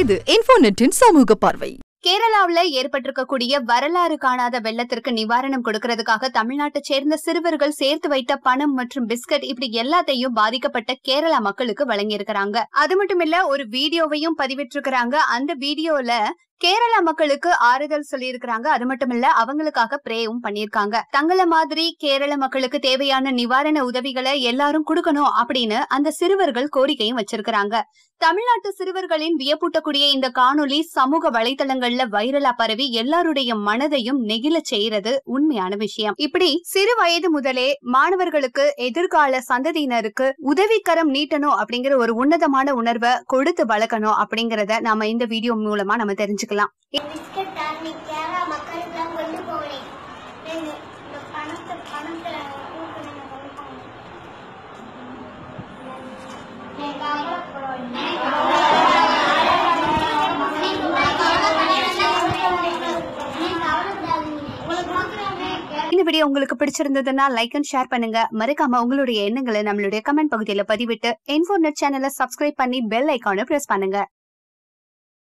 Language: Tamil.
இது இன்ஃபோநெட்டின் சமூக பார்வை. கேரளாவுல ஏற்பட்டிருக்கக்கூடிய வரலாறு காணாத வெள்ளத்திற்கு நிவாரணம் கொடுக்கறதுக்காக தமிழ்நாட்டை சேர்ந்த சிறுவர்கள் சேர்த்து வைத்த பணம் மற்றும் பிஸ்கட் இப்படி எல்லாத்தையும் பாதிக்கப்பட்ட கேரளா மக்களுக்கு வழங்கியிருக்கிறாங்க. அது மட்டும் இல்ல ஒரு வீடியோவையும் பதிவிட்டிருக்கிறாங்க. அந்த வீடியோல கேரள மக்களுக்கு ஆறுதல் சொல்லியிருக்கிறாங்க. அது மட்டும் இல்ல அவங்களுக்காக பிரேவும் பண்ணியிருக்காங்க. தங்கள மாதிரி கேரள மக்களுக்கு தேவையான நிவாரண உதவிகளை எல்லாரும் கொடுக்கணும் அப்படின்னு அந்த சிறுவர்கள் கோரிக்கையும் வச்சிருக்கிறாங்க. தமிழ்நாட்டு சிறுவர்களின் வியப்பூட்டக்கூடிய இந்த காணொளி சமூக வலைதளங்கள்ல வைரலா பரவி எல்லாருடைய மனதையும் நெகிழ செய்யறது உண்மையான விஷயம். இப்படி சிறு வயது முதலே மாணவர்களுக்கு எதிர்கால சந்ததியினருக்கு உதவிக்கரம் நீட்டணும் அப்படிங்கிற ஒரு உன்னதமான உணர்வை கொடுத்து வளர்க்கணும் அப்படிங்கறத நாம இந்த வீடியோ மூலமா நம்ம தெரிஞ்சுக்கலாம். கொடுப்பாங்க இந்த வீடியோ உங்களுக்கு பிடிச்சிருந்ததுன்னா லைக் அண்ட் ஷேர் பண்ணுங்க. மறக்காம உங்களுடைய எண்ணங்களை நம்மளுடைய கமெண்ட் பகுதியில பதிவிட்டு இன்ஃபோர்நெட் சேனலை சப்ஸ்கிரைப் பண்ணி பெல் ஐக்கானை பிரஸ் பண்ணுங்க.